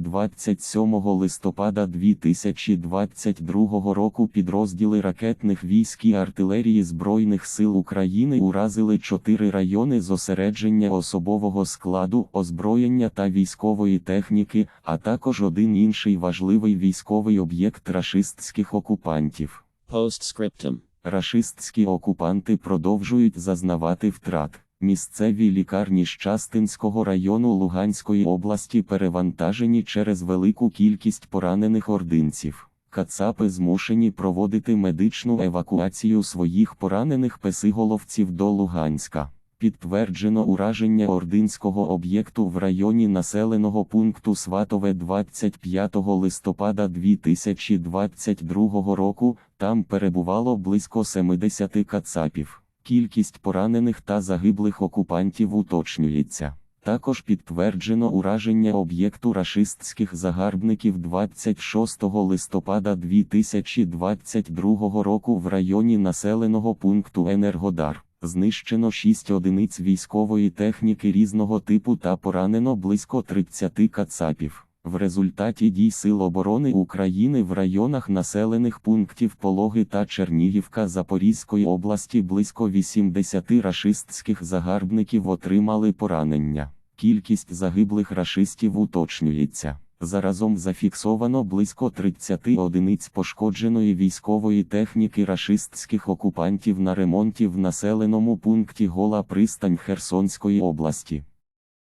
27 листопада 2022 року підрозділи ракетних військ і артилерії Збройних сил України уразили чотири райони зосередження особового складу, озброєння та військової техніки, а також один інший важливий військовий об'єкт рашистських окупантів. Postscriptum. Рашистські окупанти продовжують зазнавати втрат. Місцеві лікарні Щастинського району Луганської області перевантажені через велику кількість поранених ординців. Кацапи змушені проводити медичну евакуацію своїх поранених песиголовців до Луганська. Підтверджено ураження ординського об'єкту в районі населеного пункту Сватове 25 листопада 2022 року. Там перебувало близько 70 кацапів. Кількість поранених та загиблих окупантів уточнюється. Також підтверджено ураження об'єкту рашистських загарбників 26 листопада 2022 року в районі населеного пункту Енергодар. Знищено 6 одиниць військової техніки різного типу та поранено близько 30 кацапів. В результаті дій Сил оборони України в районах населених пунктів Пологи та Чернігівка Запорізької області близько 80 рашистських загарбників отримали поранення. Кількість загиблих рашистів уточнюється. Заразом зафіксовано близько 30 одиниць пошкодженої військової техніки рашистських окупантів на ремонті в населеному пункті Гола Пристань Херсонської області.